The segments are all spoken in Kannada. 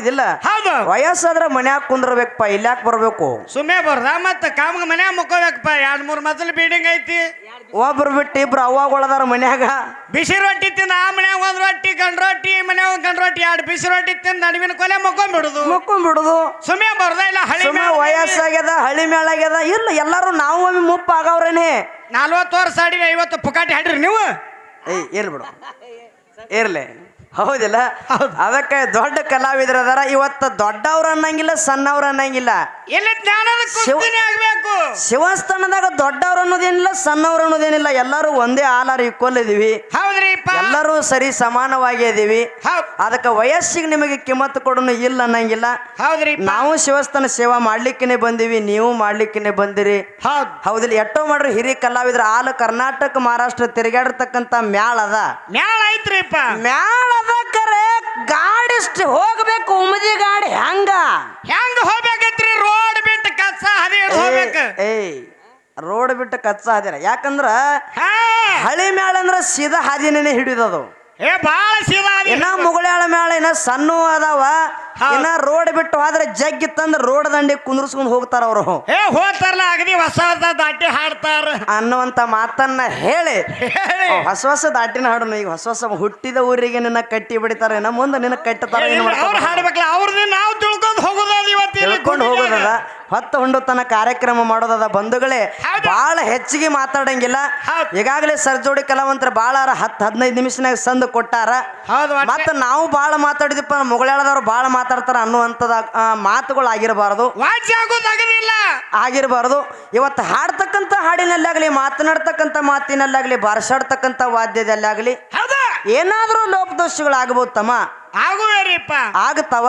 ಹೌದಿಲ್ಲ ಹೌದು. ವಯಸ್ಸಾದ್ರ ಮನ್ಯಾಗ ಕುಂದ್ರಬೇಕಪ್ಪ ಇಲ್ಯಾಕ್ ಬರ್ಬೇಕು? ಸುಮ್ಮನೆ ಬರ್ದ ಮತ್ತ ಕಾಮ ಮನ್ಯಾಗ ಮುಕ್ಕೋಬೇಕಪ್ಪ ಎರಡ್ ಮೂರ್ ಮಸಲ್ ಬಿಲ್ಡಿಂಗ್ ಐತಿ. ಒಬ್ರು ಬಿಟ್ಟು ಇಬ್ರು ಅವ್ವಾಗಳದಾರ ಮನ್ಯಾಗ. ಬಿಸಿ ರೊಟ್ಟಿ ತಿಂದ ಆ ಮನ್ಯಾಗ ಒಂದ್ ರೊಟ್ಟಿ ಗಂಡ್ ರೊಟ್ಟಿ ಮನ್ಯಾಗ ಒಂದ್ ಗಂಡ್ ರೊಟ್ಟಿ ಎರಡು ಬಿಸಿ ರೊಟ್ಟಿ ತಿಂದ ನಡುವಿನ ಕೊಲೆ ಮುಕ್ಕೊಂಡ್ಬಿಡುದು. ಮುಕ್ಕೊಂಬಿಡುದು ಬಿಡುದು ಸುಮ್ಮನೆ ಬರ್ದ ಇಲ್ಲ ಹಳಿ ಸುಮ್ಮನೆ ವಯಸ್ಸಾಗ್ಯದ ಹಳಿ ಮೇಳಾಗ್ಯದ ಇಲ್ಲ ಎಲ್ಲಾರು ನಾವು ಒಮ್ಮೆ ಮುಪ್ಪ ಆಗವ್ರೇನೆ ನಲ್ವತ್ತು ವರ್ಷ ಆಡಿ ಐವತ್ತು ಪುಕಾಟಿ ಹಾಡ್ರಿ ನೀವು. ಏ ಇರ್ಲಿ ಬಿಡು. ಇರ್ಲಿ. ಹೌದಿಲ್ಲ? ಅದಕ್ಕೆ ದೊಡ್ಡ ಕಲಾವಿದ್ರ ಅದಾರ. ಇವತ್ತು ದೊಡ್ಡವ್ರ ಅನ್ನಂಗಿಲ್ಲ ಸಣ್ಣವ್ರ ಅನ್ನಂಗಿಲ್ಲ. ಜ್ಞಾನದ ಕುಸ್ತಿನೇ ಆಗ್ಬೇಕು. ಶಿವಸ್ಥಾನದಾಗ ದೊಡ್ಡವ್ರ ಅನ್ನೋದೇನಿಲ್ಲ ಸಣ್ಣವ್ರ ಅನ್ನೋದೇನಿಲ್ಲ. ಎಲ್ಲರೂ ಒಂದೇ ಆಲಾರ ಇಕ್ವಲ್ ಇದೀವಿ ಹೌದ್ರಿಪ್ಪ ಎಲ್ಲರೂ ಸರಿ ಸಮಾನವಾಗಿ ಇದೀವಿ ಹೌದ್. ಅದಕ್ಕೆ ವಯಸ್ಸಿಗೆ ನಿಮಗೆ ಕಿಮ್ಮತ್ತು ಕೊಡೋನು ಇಲ್ಲ ಅನ್ನಂಗಿಲ್ಲ. ಹೌದ್ರಿ ನಾವು ಶಿವಸ್ಥಾನ ಸೇವಾ ಮಾಡ್ಲಿಕ್ಕೇನೆ ಬಂದೀವಿ ನೀವು ಮಾಡ್ಲಿಕ್ಕೇನೆ ಬಂದಿರಿ. ಹೌದ್. ಹೌದಿಲ್ಲ ಎಟ್ಟೋ ಮಾಡ್ರಿ ಹಿರಿಯ ಕಲಾವಿದ್ರ ಆಲ್ ಕರ್ನಾಟಕ ಮಹಾರಾಷ್ಟ್ರ ತಿರುಗಾಡತಕ್ಕಂತ ಮ್ಯಾಳ ಅದ. ಮ್ಯಾಳ ಐತ್ರಿಪ್ಪ ಮ್ಯಾಳ ಅದ ಕರೆ ಗಾಡಿ ಇಷ್ಟ್ ಹೋಗ್ಬೇಕು ಉಮದಿ ಗಾಡಿ ಹೆಂಗ? ಹೆಂಗ ಹೋಗ್ಬೇಕೈತ್ರಿ? ರೋಡ್ ಬಿಟ್ಟು ಕಸ ಹದಿ ಹೋಗ್ಬೇಕು. ಏಯ್ ರೋಡ್ ಬಿಟ್ಟು ಕಚ್ಚ ಹಾದಿರ ಯಾಕಂದ್ರ ಹಾ? ಹಳಿ ಮ್ಯಾಳ ಅಂದ್ರ ಸೀದಾ ಹಾದಿನೇ ಹಿಡಿದದು ಏ ಬಾಳ ಸೀದಾ. ಇನ್ನ ಮುಗುಳ್ಯಾಳ ಮ್ಯಾಳ ಇನ್ನ ಸಣ್ಣ ಅದಾವ. ಇನ್ನ ರೋಡ್ ಬಿಟ್ಟು ಆದ್ರೆ ಜಗ್ಗಿ ತಂದ್ ರೋಡ್ ದಂಡಿ ಕುಂದ್ರಸ್ಕೊಂಡು ಹೋಗ್ತಾರ ಅವರು. ಏ ಹೋಗ್ತಾರಲ್ಲ ಅಗದಿ ಹೊಸ ಹೊಸ ದಾಟಿ ಹಾಡ್ತಾರ. ಅನ್ನುವಂತ ಮಾತನ್ನ ಹೇಳಿ. ಹೊಸ ಹೊಸ ದಾಟಿನ ಹಾಡೋಣ ಈಗ ಹೊಸ ಹೊಸ ಹುಟ್ಟಿದ ಊರಿಗೆ ನಿನ್ನ ಕಟ್ಟಿ ಬಿಡ್ತಾರೆ. ನಮ್ಮ ಮುಂದೆ ನಿನ್ನ ಕಟ್ಟತಾರ ಏನ್ ಅವ್ರು ಹಾಡ್ಬೇಕಲ್ಲ ಅವ್ರನ್ನ ನಾವು ತಿಳ್ಕೊಂಡು ಹೋಗೋದ ಇವತ್ತು ತಿಳ್ಕೊಂಡು. ಹೋಗೋದದ. ಹೊತ್ತು ಹೊಂಡತನ ಕಾರ್ಯಕ್ರಮ ಮಾಡೋದದ ಬಂಧುಗಳೇ. ಬಹಳ ಹೆಚ್ಚಿಗೆ ಮಾತಾಡಂಗಿಲ್ಲ. ಈಗಾಗಲೇ ಸರ್ಜೋಡಿ ಕಲಾವಂತರ ಬಹಳ ಹತ್ತು ಹದಿನೈದು ನಿಮಿಷನಾಗ ಸಂದು ಕೊಟ್ಟಾರ. ಮತ್ತ ನಾವು ಬಹಳ ಮಾತಾಡಿದಪ್ಪ ಮುಗಳಾಳದವ್ರು ಬಾಳ ಮಾತಾಡ್ತಾರ ಅನ್ನುವಂಥದ ಮಾತುಗಳು ಆಗಿರಬಾರದು ವಾಜ್ಯ ಆಗೋದಾಗಲಿಲ್ಲ ಆಗಿರಬಾರದು. ಇವತ್ತು ಹಾಡ್ತಕ್ಕಂಥ ಹಾಡಿನಲ್ಲಾಗಲಿ ಮಾತನಾಡ್ತಕ್ಕಂಥ ಮಾತಿನಲ್ಲಾಗಲಿ ಬಾರಿಸಾಡ್ತಕ್ಕಂಥ ವಾದ್ಯದಲ್ಲಾಗಲಿ ಏನಾದರೂ ಲೋಪದೋಷಗಳಾಗಬಹುದು ತಮ್ಮ. ಆಗುವೇರಿಪ್ಪ ಆಗ್ತಾವ.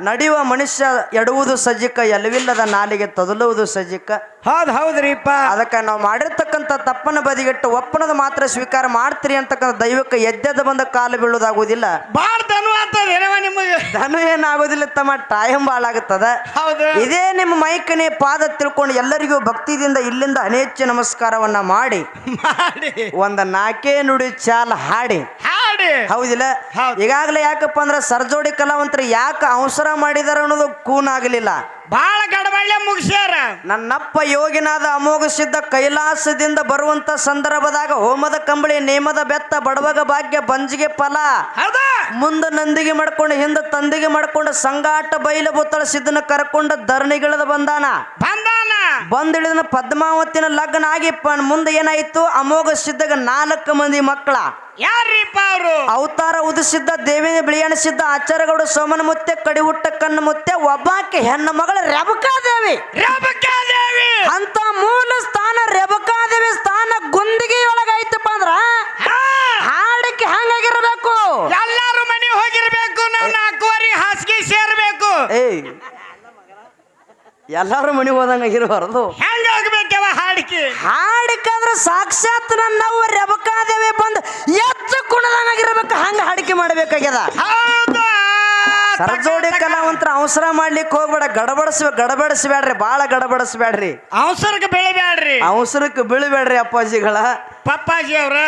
ನಡೆಯುವ ಮನುಷ್ಯ ಎಡುವುದು ಸಜ್ಜಿಕ ಎಲವಿಲ್ಲದ ನಾಲಿಗೆ ತದಲುವುದು ಸಜ್ಜಿಕ. ಹೌದ್ ಹೌದ್ರಿಪ್ಪ. ಅದಕ್ಕೆ ನಾವು ಮಾಡಿರ್ತಕ್ಕಂಥ ತಪ್ಪನ ಬದಿಗಿಟ್ಟು ಒಪ್ಪನದ ಮಾತ್ರ ಸ್ವೀಕಾರ ಮಾಡ್ತೀರಿ ಅಂತಕ್ಕಂಥ ದೈವಕ್ಕೆ ಎದ್ದೆದ ಬಂದ ಕಾಲು ಬೀಳುವುದಾಗುವುದಿಲ್ಲ. ಬಾಳ ಧನು ಆಗ್ತದ ನಿಮಗೆ? ಧನು ಏನಾಗೋದಿಲ್ಲ ತಮ್ಮ ಟೈಮ್ ಬಾಳಾಗುತ್ತದೆ ಆಗುತ್ತದ. ಹೌದು. ಇದೇ ನಿಮ್ಮ ಮೈಕನೆ ಪಾದ ತಿಳ್ಕೊಂಡು ಎಲ್ಲರಿಗೂ ಭಕ್ತಿದಿಂದ ಇಲ್ಲಿಂದ ಅನೇಚ್ಛ ನಮಸ್ಕಾರವನ್ನ ಮಾಡಿ. ಮಾಡಿ. ಒಂದ ನಾಕೇ ನುಡಿ ಚಾಲ ಹಾಡಿ. ಹಾಡಿ. ಹೌದಿಲ್ಲ? ಹೌದ್. ಈಗಾಗಲೇ ಯಾಕಪ್ಪ ಅಂದ್ರೆ ಸರ್ಜೋಡಿ ಕಲಾವಂತರು ಯಾಕೆ ಅವಸರ ಮಾಡಿದಾರ ಅನ್ನೋದು ಕೂನಾಗಲಿಲ್ಲ. ಬಹಳ ಗಡಬಳ್ಳೆ ಮುಗಿಸ್ಯಾರ. ನನ್ನಪ್ಪ ಯೋಗಿನಾದ ಅಮೋಘ ಸಿದ್ಧ ಕೈಲಾಸದಿಂದ ಬರುವಂತ ಸಂದರ್ಭದಾಗ ಹೋಮದ ಕಂಬಳಿ ನೇಮದ ಬೆತ್ತ ಬಡವಗ ಭಾಗ್ಯ ಬಂಜಿಗೆ ಫಲ. ಮುಂದ ಮುಂದೆ ನಂದಿಗೆ ಮಾಡ್ಕೊಂಡು ಹಿಂದ ತಂದಿಗೆ ಮಾಡ್ಕೊಂಡು ಸಂಗಾಟ ಬೈಲ ಬುತ್ತಳ ಸಿದ್ಧನ ಕರ್ಕೊಂಡು ಧರಣಿಗಿಳದ ಬಂದಾನ. ಬಂದಾನ. ಬಂದಿಳಿದನ ಪದ್ಮಾವತಿನ ಲಗ್ನ ಆಗಿ ಮುಂದೆ ಏನಾಯ್ತು? ಅಮೋಘ ಸಿದ್ಧಗ ನಾಲ್ಕು ಮಂದಿ ಮಕ್ಕಳ. ಯಾರೀಪ ಅವರು? ಅವತಾರ ಉದಿಸಿದ್ದ ದೇವಿನ ಬಿಳಿಯಣಿಸಿದ್ದ ಸಿದ್ಧ ಆಚಾರಗೌಡ ಸೋಮನ ಮುತ್ತೆ ಕಡಿಹುಟ್ಟ ಕಣ್ಣು ಮುತ್ತೆ ಒಬ್ಬಾಕೆ ಹೆಣ್ಣು ಮಗಳ ರೆಬಕಾದೇವಿ. ರೆಬಕಾದೇವಿ? ಅಂತ ಮೂಲ ಸ್ಥಾನ ರೆಬಕಾದೇವಿ ಸ್ಥಾನ ಗುಂದಿಗೆ ಒಳಗೈತಪ್ಪ ಅಂದ್ರ ಹಾಡಕ್ಕೆ ಹಂಗಾಗಿರ್ಬೇಕು? ಎಲ್ಲಾರು ಮನೆ ಹೋಗಿರ್ಬೇಕು ನಾವು ನಾಲ್ಕುವರೆ ಹಾಸಿಗೆ ಸೇರ್ಬೇಕು. ಎಲ್ಲಾರು ಮನೆಗೆ ಹೋದಂಗ ಇರಬಾರದು ಹೆಂಗ ಹೋಗ್ಬೇಕವ ಹಾಡಿಕೆ? ಹಾಡಿಕಂದ್ರ ಸಾಕ್ಷಾತ್ ನನ್ನ ರೆಬಕಾದೇವಿ ಬಂದು ಎತ್ತ ಕುಣದಂಗಾಗಿರ್ಬೇಕು ಹಂಗ ಹಾಡಿಕೆ ಮಾಡ್ಬೇಕಾಗ್ಯದ. ಸರಜೋಡಿ ಕಲಾವಂತರ ಅವಸರ ಮಾಡ್ಲಿಕ್ಕೆ ಹೋಗ್ಬೇಡ ಗಡಬಡಿಸ್ ಗಡಬಡಿಸ್ಬೇಡ್ರಿ ಭಾಳ ಗಡಬಡಿಸ್ಬೇಡ್ರಿ. ಅವಸರಕ್ಕೆ ಬೀಳಬೇಡ್ರಿ ಅವಸರಕ್ಕೆ ಬೀಳಬೇಡ್ರಿ ಅಪ್ಪಾಜಿಗಳ. ಪಪ್ಪಾಜಿ ಅವ್ರ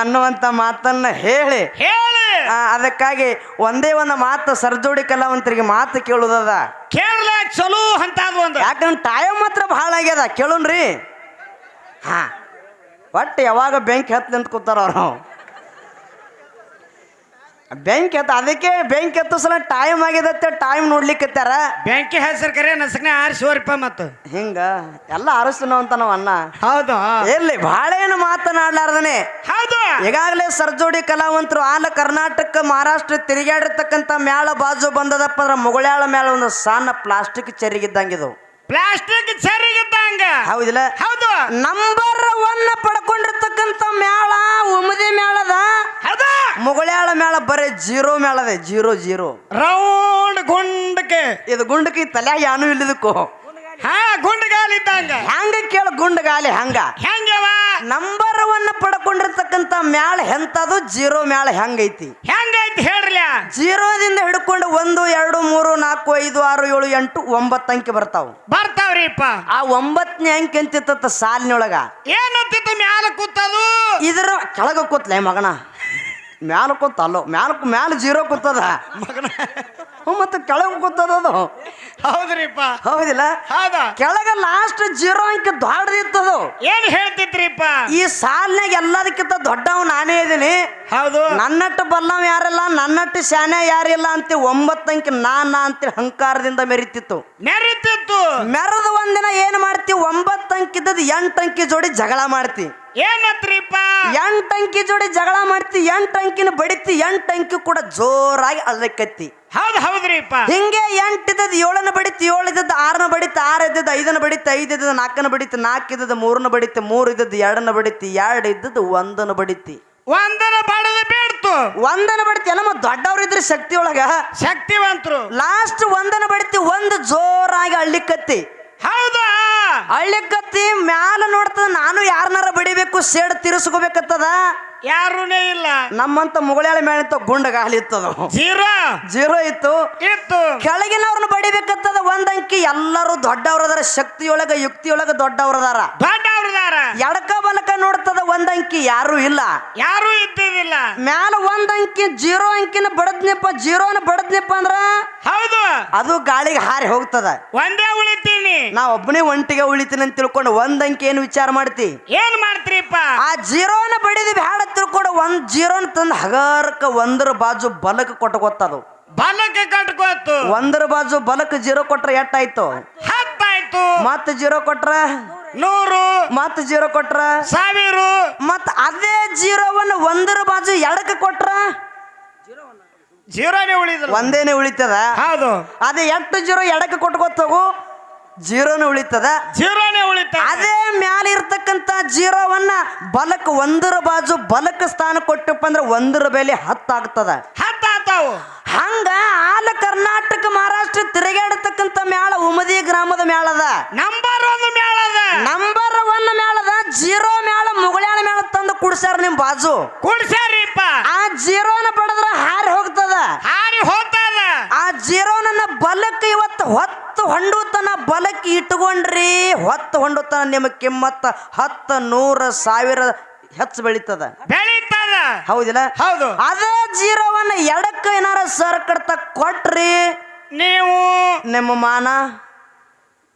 ಅನ್ನುವಂತ ಮಾತನ್ನ ಹೇಳಿ. ಹೇಳಿ. ಆ, ಅದಕ್ಕಾಗಿ ಒಂದೇ ಒಂದು ಮಾತು ಸರ್ಜೋಡಿ ಕಲಾವಂತರಿಗೆ ಮಾತು ಕೇಳುದದ ಕೇರಳ ಚಲೋ ಅಂತ ಒಂದು ಯಾಕಂದ್ರೆ ಟೈಮ್ ಮಾತ್ರ ಭಾಳ ಆಗ್ಯದ ಕೇಳುನ್ರಿ. ಹಾ ಒಟ್ಟು ಯಾವಾಗ ಬೆಂಕಿ ಹತ್ತು ಅಂತ ಕೂತಾರ ಅವ್ರು. ಬೆಂಕಿ ಎತ್ತ ಅದಕ್ಕೆ ಬೆಂಕಿ ಎತ್ತ ಸಲ ಟೈಮ್ ಆಗ್ಯದತ್ತೆ ಟೈಮ್ ನೋಡ್ಲಿಕ್ಕತ್ತಾರ ಬ್ಯಾಂಕಿ ಹೆಸರು ಕರೆ ನಸಕ್ನೆ ರೂಪಾಯಿ ಮತ್ತು. ಹಿಂಗ ಎಲ್ಲ ಅರಸ್ತನ ಅಂತ ನಾವು ಅನ್ನ ಹೌದು ಎಲ್ಲಿ ಭಾಳ ಏನು ಮಾತನಾಡ್ಲಾರ್ದನೆ. ಹೌದು. ಈಗಾಗಲೇ ಸರ್ಜೋಡಿ ಕಲಾವಂತರು ಆಲ ಕರ್ನಾಟಕ ಮಹಾರಾಷ್ಟ್ರ ತಿರುಗಾಡಿರ್ತಕ್ಕಂಥ ಮ್ಯಾಳ ಬಾಜು ಬಂದದಪ್ಪ ಅಂದ್ರೆ ಮುಗುಳ್ಯಾಳ ಮ್ಯಾಲ ಒಂದು ಸಣ್ಣ ಪ್ಲಾಸ್ಟಿಕ್ ಚೆರಿಗಿದ್ದಂಗಿದು ಪ್ಲಾಸ್ಟಿಕ್ ಸರಿಗಿದ್ದಂಗ ಹೌದಿಲ್ಲ? ಹೌದು. ನಂಬರ್ ಒನ್ ಪಡ್ಕೊಂಡಿರ್ತಕ್ಕಂಥ ಮ್ಯಾಳ ಉಮದಿ ಮ್ಯಾಳದ ಮುಗಳ್ಯಾಳ ಮುಗುಳ್ಯಾಳ ಮ್ಯಾಳ ಬರೀ ಜೀರೋ ಮ್ಯಾಳದೆ ಜೀರೋ ಜೀರೋ. ರೌಂಡ್ ಗುಂಡಕ್ಕೆ. ಇದು ಗುಂಡಕ್ಕೆ ತಲೆ ಯಾನು ಇಲ್ಲದಕ್ಕೂ. ಹಾ ಗುಂಡಗಾಲಿ ಇದ್ದಂಗ ಹಂಗ ಕೇಳ ಗುಂಡಗಾಲಿ ಹಂಗ? ಹೆಂಗವ ನಂಬರ್ ಒನ್ ಪಡ್ಕೊಂಡಿರ್ತಕ್ಕಂಥ ಮ್ಯಾಳ ಎಂತದು? ಜೀರೋ ಮ್ಯಾಳ ಹೆಂಗೈತಿ? ಹೆಂಗೈತಿ ಹೇಳ್ರಿ ಜೀರೋದಿಂದ ಹಿಡ್ಕೊಂಡು ಒಂದು ಎರಡು ಮೂರು ನಾಲ್ಕು ಐದು ಆರು ಏಳು ಎಂಟು ಒಂಬತ್ತು ಅಂಕಿ ಬರ್ತಾವ. ಬರ್ತಾವ್ರಿಪ್ಪ. ಆ ಒಂಬತ್ತನೇ ಅಂಕಿ ಅಂತಿತ್ತ ಸಾಲಿನೊಳಗ. ಏನಂತಿತ್ತು ಮ್ಯಾಲ ಕೂತದು? ಇದ್ರ ಕೆಳಗ ಕೂತ್ಲೆ ಮಗನ. ಮ್ಯಾಲ ಕೂತ ಅಲ್ಲೋ ಮ್ಯಾಲ ಮ್ಯಾಲ ಜೀರೋ ಕೂತದ. ಮಗನ. ಮತ್ತೆ ಕೆಳಗೆ ಕೂತದದು ಹೌದ್ರಿಪ್ಪ. ಹೌದಿಲ್ಲ? ಹೌದ. ಕೆಳಗ ಲಾಸ್ಟ್ ಜೀರೋ ಅಂಕ ದೊಡ್ಡದಿತ್ತದು. ಏನ್ ಹೇಳ್ತಿದ್ರಿಪ್ಪ? ಈ ಸಾಲ್ನಾಗ ಎಲ್ಲದಕ್ಕಿಂತ ದೊಡ್ಡವ್ ನಾನೇ ಇದೀನಿ. ಹೌದು. ನನ್ನಟ್ಟು ಬಲ್ಲವ್ ಯಾರಿಲ್ಲ ನನ್ನಟ್ಟು ಶಾನೆ ಯಾರಿಲ್ಲ ಅಂತ ಒಂಬತ್ತು ಅಂಕಿ ನಾನ ಅಂತ ಹಂಕಾರದಿಂದ ಮೆರಿತಿತ್ತು. ಮೆರಿತಿತ್ತು. ಮೆರೆದು ಒಂದಿನ ಏನ್ ಮಾಡ್ತಿ ಒಂಬತ್ತು ಅಂಕಿದ್ದದ್ ಎಂಟು ಅಂಕಿ ಜೋಡಿ ಜಗಳ ಮಾಡ್ತಿ. ಏನತ್ರಿಪ್ಪ ಎಂಟು ಅಂಕಿ ಜೋಡಿ ಜಗಳ ಮಾಡ್ತಿ ಎಂಟು ಅಂಕಿನ ಬಡಿತಿ ಎಂಟು ಅಂಕಿ ಕೂಡ ಜೋರಾಗಿ ಅಲ್ಲಕ್ಕತ್ತಿ ಹೌದ್ ಹೌದ್ರಿಪ್ಪ. ಹಿಂಗೆ ಎಂಟು ಇದ್ದದ್ದು ಏಳನ ಬಡಿತಿ ಏಳು ಇದ್ದದ್ದು ಆರನ ಬಡಿತ್ ಆರು ಇದ್ದದ್ದು ಐದನ ಬಡಿತ್ ಐದು ಇದ್ದದ್ದು ನಾಲ್ಕನ ಬಡಿತ್ ನಾಲ್ಕು ಇದ್ದದ್ದು ಮೂರನ ಬಡಿತ್ ಮೂರು ಇದ್ದದ್ದು ಎರಡನ ಬಡಿತಿ ಎರಡು ಇದ್ದದ್ದು ಒಂದನ ಬಡಿತಿ. ಒಂದನ ಬಡದ ಬೇಡ್ತು ಒಂದನ ಬಡಿತಿ ಎಲ್ಲ ದೊಡ್ಡವ್ರು ಇದ್ರೆ ಶಕ್ತಿ ಒಳಗ ಶಕ್ತಿವಂತರು. ಲಾಸ್ಟ್ ಒಂದನ ಬಡಿತಿ ಒಂದು ಜೋರಾಗಿ ಅಳ್ಳಿಕತ್ತಿ. ಅಳ್ಳಿಕತ್ತಿ ಮ್ಯಾಲ ನೋಡ್ತದ ನಾನು ಯಾರನ್ನಾರ ಬಡಿಬೇಕು ಸೇಡ್ ತಿರ್ಸ್ಕೋಬೇಕತ್ತದ? ಯಾರೂನೇ ಇಲ್ಲ. ನಮ್ಮಂತ ಮುಗಳಾಳ ಮೇಲೆ ಗುಂಡ ಗಾಲಿ ಇತ್ತದ. ಜೀರೋ. ಜೀರೋ ಇತ್ತು. ಇತ್ತು. ಕೆಳಗಿನವ್ರನ್ನ ಬಡಿಬೇಕತ್ತದ ಒಂದ್ ಅಂಕಿ ಎಲ್ಲರೂ ದೊಡ್ಡವ್ರದಾರ ಶಕ್ತಿಯೊಳಗ ಯುಕ್ತಿಯೊಳಗ ದೊಡ್ಡವ್ರದಾರ ದೊಡ್ಡವ್ರದಾರ ಎಡಕ ಬಲಕ ನೋಡ್ತದ ಒಂದಂಕಿ ಅಂಕಿ ಯಾರು ಇಲ್ಲ. ಯಾರು ಇದ್ದಿದ್ದಿಲ್ಲ. ಮ್ಯಾಲ ಒಂದಂಕಿ ಅಂಕಿ ಜೀರೋ ಅಂಕಿನ ಬಡದ್ನಪ್ಪ ಜೀರೋನ ಬಡದ್ನಪ್ಪ ಅಂದ್ರ ಹೌದು. ಅದು ಗಾಳಿಗೆ ಹಾರಿ ಹೋಗ್ತದ. ಒಂದೇ ನಾ ಒಬ್ಬನೇ ಒಂಟಿಗೆ ಉಳಿತೀನಿ ಅಂತ ತಿಳ್ಕೊಂಡು ಒಂದ್ ಅಂಕಿ ಏನು ವಿಚಾರ ಮಾಡ್ತಿ? ಏನ್ ಮಾಡ್ತೀರಿಪ್ಪ? ಆ ಜೀರೋನ ಬಡಿದಿ ಬ್ಯಾಡ ತಿಳ್ಕೊಂಡು ಒಂದ್ ಜೀರೋನ ತಂದು ಹಗಾರಕ ಒಂದರ ಬಾಜು ಬಲಕ್ ಕೊಟ್ಟಗೊತ್ತದು ಬಲಕ್ಕೆ ಕಟ್ಕೋತು ಒಂದರ ಬಾಜು ಬಲಕ್ಕೆ ಜೀರೋ ಕೊಟ್ರೆ ಎಟ್ಟಾಯ್ತು ಹತ್ತಾಯ್ತು. ಮತ್ ಜೀರೋ ಕೊಟ್ರ? ನೂರು. ಮತ್ ಜೀರೋ ಕೊಟ್ರ? ಸಾವಿರ. ಮತ್ ಅದೇ ಜೀರೋವನ್ನ ಒಂದರ ಬಾಜು ಎಡಕ್ಕೆ ಕೊಟ್ರ? ಜೀರೋನೇ ಉಳಿದು ಒಂದೇನೆ ಉಳಿತದ? ಹೌದು. ಅದೇ ಎಂಟು ಜೀರೋ ಎಡಕ್ಕೆ ಕೊಟ್ಕೋತಗು ಜೀರೋನು ಉಳಿತದ? ಜೀರೋನೇ ಉಳಿತ ಅದೇ ಮ್ಯಾಲ ಇರ್ತಕ್ಕಂತ ಜೀರೋವನ್ನ ಬಲಕ್ ಒಂದರ ಬಾಜು ಬಲಕ್ ಸ್ಥಾನ ಕೊಟ್ಟಪ್ಪ ಅಂದ್ರೆ ಒಂದರ ಬೆಲೆ ಹತ್ತಾಗ್ತದ ಹತ್ತಾಗ್ತಾವು ಹಂಗ ಆಲ ಕರ್ನಾಟಕ ಮಹಾರಾಷ್ಟ್ರ ತಿರುಗಾಡತಕ್ಕಂತ ಮ್ಯಾಳ ಉಮದಿ ಗ್ರಾಮದ ಮ್ಯಾಳದ. ನಂಬರ್ ಒಂದು ಮ್ಯಾಳದ. ನಂಬರ್ ಒನ್ ಮ್ಯಾಳದ ಜೀರೋ ಮ್ಯಾಳ ಮುಗಳಾಳ ಮ್ಯಾಳ ತಂದು ಕುಡ್ಸ್ಯಾರ ನಿಮ್ ಬಾಜು. ಕುಡ್ಸ್ಯಾರಿಪ್ಪ. ಆ ಜೀರೋನ ಪಡೆದ್ರ ಹಾರಿ ಹೋಗ್ತದ. ಹಾರಿ ಹೋಗ್ತದ. ಆ ಜೀರೋನನ್ನ ಬಲಕ್ ಇವತ್ತು ಹೊತ್ತು ಹೊಂಡುತನ ಬಲಕ್ಕೆ ಇಟ್ಕೊಂಡ್ರಿ ಹೊತ್ತು ಹೊಂಡುತನ ನಿಮ್ಮ ಕಿಮ್ಮತ್ತ ಹತ್ತು ನೂರ ಸಾವಿರ ಹೆಚ್ಚು ಬೆಳೀತದ. ಬೆಳೀತದ. ಹೌದಿಲ್ಲ? ಹೌದು. ಅದೇ ಜೀರೋವನ್ನ ಎಡಕ್ಕೆ ಏನಾರ ಸರ್ಕಡ್ತ ಕೊಟ್ರಿ. ನೀವು ನಿಮ್ಮ ಮಾನ?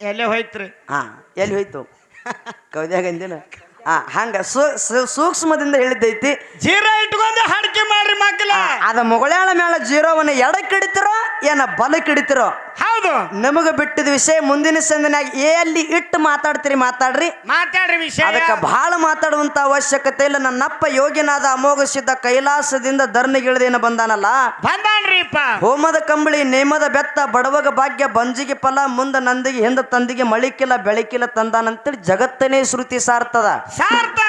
ಎಲ್ಲಿ ಹೋಯ್ತ್ರಿ? ಹಾ ಎಲ್ಲಿ ಹೋಯ್ತು? ಕವಿದ್ಯಾಗ ಹಾ ಹಂಗ ಸೂಕ್ಷ್ಮದಿಂದ ಹೇಳಿದ್ದೈತಿ. ಜೀರೋ ಇಟ್ಕೊಂಡು ಹಡಿಕೆ ಮಾಡ್ರಿ ಮಕ್ಕಳ ಅದ ಮೊಗಳಾಳ ಮೇಲೆ ಜೀರೋವನ್ನ ಎಡಕ್ಕೆ ಹಿಡಿತಿರೋ ಏನ ಬಲಕ್ಕೆ ಹಿಡಿತಿರೋ ನಮಗೆ ಬಿಟ್ಟಿದ ವಿಷಯ ಮುಂದಿನ ಸಂದಿನಾಗ ಎಲ್ಲಿ ಇಟ್ಟು ಮಾತಾಡ್ತೀರಿ ಮಾತಾಡ್ರಿ. ಮಾತಾಡ್ರಿ ವಿಷಯ. ಅದಕ್ಕೆ ಬಹಳ ಮಾತಾಡುವಂತ ಅವಶ್ಯಕತೆ ಇಲ್ಲ. ನನ್ನಪ್ಪ ಯೋಗಿನಾದ ಅಮೋಘ ಸಿದ್ಧ ಕೈಲಾಸದಿಂದ ಧರ್ನಿಗಿಳಿದೇನು ಬಂದಾನಲ್ಲ. ಬಂದಾನ್ರಿಪ್ಪ. ಹೋಮದ ಕಂಬಳಿ ನೇಮದ ಬೆತ್ತ ಬಡವಗ ಭಾಗ್ಯ ಬಂಜಿಗೆ ಫಲ ಮುಂದ ನಂದಿಗೆ ಹಿಂದ ತಂದಿಗೆ ಮಳಿಕಿಲ್ಲ ಬೆಳಕಿಲ್ಲ ತಂದಾನಂತೇಳಿ ಜಗತ್ತನೇ ಶ್ರುತಿ ಸಾರ್ತದ. ಸಾರ್ತದ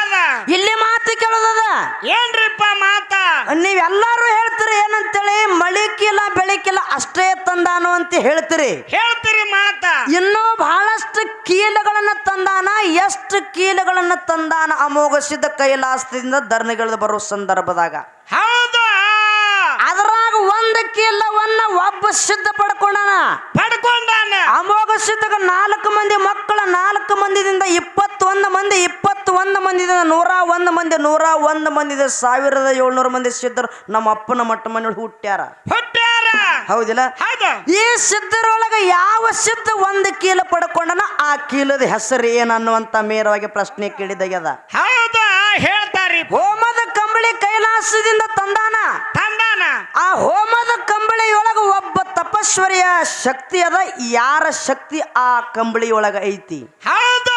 ಇಲ್ಲಿ ಮಾತು ಕೇಳೋದದ? ಏನ್ರಿಪ್ಪ ಮಾತ? ನೀವೆಲ್ಲಾರು ಹೇಳ್ತೀರಿ ಏನಂತೇಳಿ ಮಳಿಕಿಲ್ಲ ಬೆಳಕಿಲ್ಲ ಅಷ್ಟೇ ತಂದಾನು ಅಂತ ಹೇಳ್ತೀರಿ. ಹೇಳ್ತೀರಿ ಮಾತ. ಇನ್ನೂ ಬಹಳಷ್ಟು ಕೀಲಗಳನ್ನ ತಂದಾನ ಎಷ್ಟು ಕೀಲಗಳನ್ನ ತಂದಾನ ಅಮೋಘ ಸಿದ್ಧ ಕೈಲಾಸದಿಂದ ಧರ್ನಿಗಳು ಬರೋ ಸಂದರ್ಭದಾಗ. ಹೌದು? ಅದರಾಗ ಒಂದು ಕೀಲವನ್ನ ಒಬ್ಬ ಸಿದ್ಧ ಪಡ್ಕೊಂಡಾನ. ಪಡ್ಕೊಂಡಾನ. ಅಮೋಘ ಸಿದ್ಧಗ ನಾಲ್ಕು ಮಂದಿ ಮಕ್ಕಳ ನಾಲ್ಕು ಮಂದಿದಿಂದ ಇಪ್ಪತ್ತೊಂದು ಮಂದಿ ಇಪ್ಪತ್ತೊಂದು ಮಂದಿದಿಂದ ನೂರ ಒಂದು ಮಂದಿ ನೂರ ಒಂದು ಮಂದಿದ ಸಾವಿರದ ಏಳ್ನೂರು ಮಂದಿ ಸಿದ್ಧರು ನಮ್ಮ ಅಪ್ಪನ ಮಟ್ಟ ಮನೆಯೊಳಗೆ ಹುಟ್ಟ್ಯಾರ. ಹುಟ್ಟ್ಯಾರ. ಹೌದಿಲ್ಲ? ಹೌದು. ಈ ಸಿದ್ಧರೊಳಗ ಯಾವ ಸಿದ್ಧ ಒಂದು ಕೀಲ ಪಡ್ಕೊಂಡನ ಆ ಕೀಲದ ಹೆಸರು ಏನನ್ನುವಂತ ಮೇರವಾಗಿ ಪ್ರಶ್ನೆ ಕೇಳಿದಾಗ್ಯದ. ಹೌದು ಹೇಳ್ತಾರಿ ಹೋಮದ ಕಂಬಳಿ ಕೈಲಾಸದಿಂದ ತಂದಾನ. ತಂದಾನ. ಆ ಹೋಮದ ಕಂಬಳಿಯೊಳಗ ತಪಸ್ವರಿಯ ಶಕ್ತಿ ಅದ ಯಾರ ಶಕ್ತಿ ಆ ಕಂಬಳಿ ಒಳಗ ಐತಿ? ಹೌದು?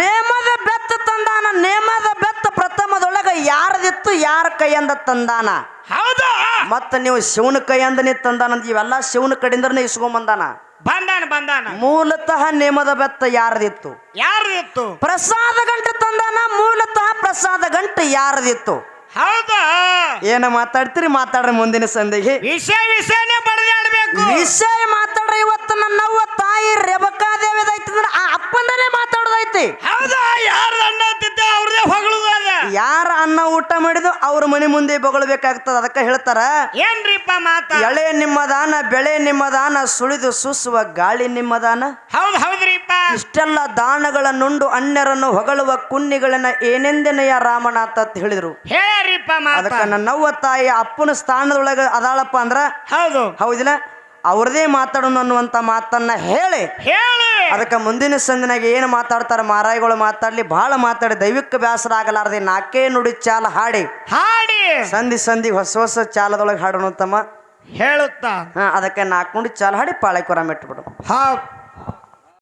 ನೇಮದ ಬೆತ್ತ ತಂದಾನ ನೇಮದ ಬೆತ್ತ ಪ್ರಥಮದೊಳಗ ಯಾರದಿತ್ತು ಯಾರ ಕೈಯಂದ ತಂದಾನ? ಹೌದಾ? ಮತ್ತ ನೀವು ಶಿವನ ಕೈಯಂದನೇ ತಂದಾನ ಇವೆಲ್ಲ ಶಿವನ ಕಡೆಯಿಂದನೇ ಇಸ್ಕೊಂಬಂದಾನ? ಬಂದಾನ ಬಂದಾನ. ಮೂಲತಃ ನೇಮದ ಬೆತ್ತ ಯಾರದಿತ್ತು? ಯಾರದಿತ್ತು? ಪ್ರಸಾದ ಗಂಟ ತಂದಾನ ಮೂಲತಃ ಪ್ರಸಾದ ಗಂಟ ಯಾರದಿತ್ತು? ಹೌದಾ? ಏನ ಮಾತಾಡ್ತೀರಿ? ಮಾತಾಡ್ರಿ ಮುಂದಿನ ಸಂದಿಗೆ. ವಿಷಯ ವಿಷಯನೇ ಬಡದಾಡ್ಬೇಕು ವಿಷಯ ಮಾತಾಡ್ರಿ ಇವತ್ತು ನನ್ನವ್ವ ತಾಯಿ ರೇಬಕಾದೇವಿದೈತಿ ಅಂದ್ರೆ ಆ ಅಪ್ಪಂದನೇ ಮಾತಾಡೋದೈತಿ. ಹೌದಾ? ಯಾರು ಅಣ್ಣ ಅವ್ರದೇ ಹೊಗಳುದು ಅದ. ಯಾರ ಅನ್ನ ಊಟ ಮಾಡಿದ್ರು ಅವ್ರ ಮನೆ ಮುಂದೆ ಬೊಗಳಬೇಕಾಗ್ತದ ಅದಕ್ಕೆ ಹೇಳ್ತಾರ. ಏನ್ರಿಪ್ಪ ಮಾತ? ಎಳೆ ನಿಮ್ಮದಾನ ಬೆಳೆ ನಿಮ್ಮದಾನ ಸುಳಿದು ಸುಸುವ ಗಾಳಿ ನಿಮ್ಮದಾನ ಹೌದು ಹೌದ್ರಿಪ್ಪ. ಇಷ್ಟೆಲ್ಲ ದಾನಗಳನ್ನುಂಡು ಅನ್ಯರನ್ನು ಹೊಗಳುವ ಕುನ್ನಿಗಳನ್ನ ಏನೆಂದೆನೆಯ ರಾಮನಾಥ ಅಂತ ಹೇಳಿದ್ರು. ಹೇಳ್ಯಾರಿಪ್ಪ ಮಾತ. ಅದಕ್ಕೆ ನನ್ನವ್ವ ತಾಯಿ ಅಪ್ಪನ ಸ್ಥಾನದೊಳಗ ಅದಾಳಪ್ಪ ಅಂದ್ರ ಹೌದು. ಹೌದಿಲ್ಲ? ಅವ್ರದೇ ಮಾತಾಡೋಣ ಅನ್ನುವಂಥ ಮಾತನ್ನ ಹೇಳಿ. ಹೇಳಿ. ಅದಕ್ಕೆ ಮುಂದಿನ ಸಂದಿನಾಗ ಏನು ಮಾತಾಡ್ತಾರೆ ಮಾರಾಯಿಗಳು ಮಾತಾಡ್ಲಿ ಬಹಳ ಮಾತಾಡಿ ದೈವಿಕ ಬೇಸರ ಆಗಲಾರದೆ ನಾಲ್ಕೇ ನುಡಿ ಚಾಲ ಹಾಡಿ. ಹಾಡಿ. ಸಂಧಿ ಸಂಧಿ ಹೊಸ ಹೊಸ ಚಾಲದೊಳಗೆ ಹಾಡೋಣ ತಮ್ಮ ಹೇಳುತ್ತಾ? ಹಾಂ ಅದಕ್ಕೆ ನಾಲ್ಕು ನುಡಿ ಚಾಲ ಹಾಡಿ ಪಾಳೈಕೊರ ಮೆಟ್ಬಿಡು ಹೌದ್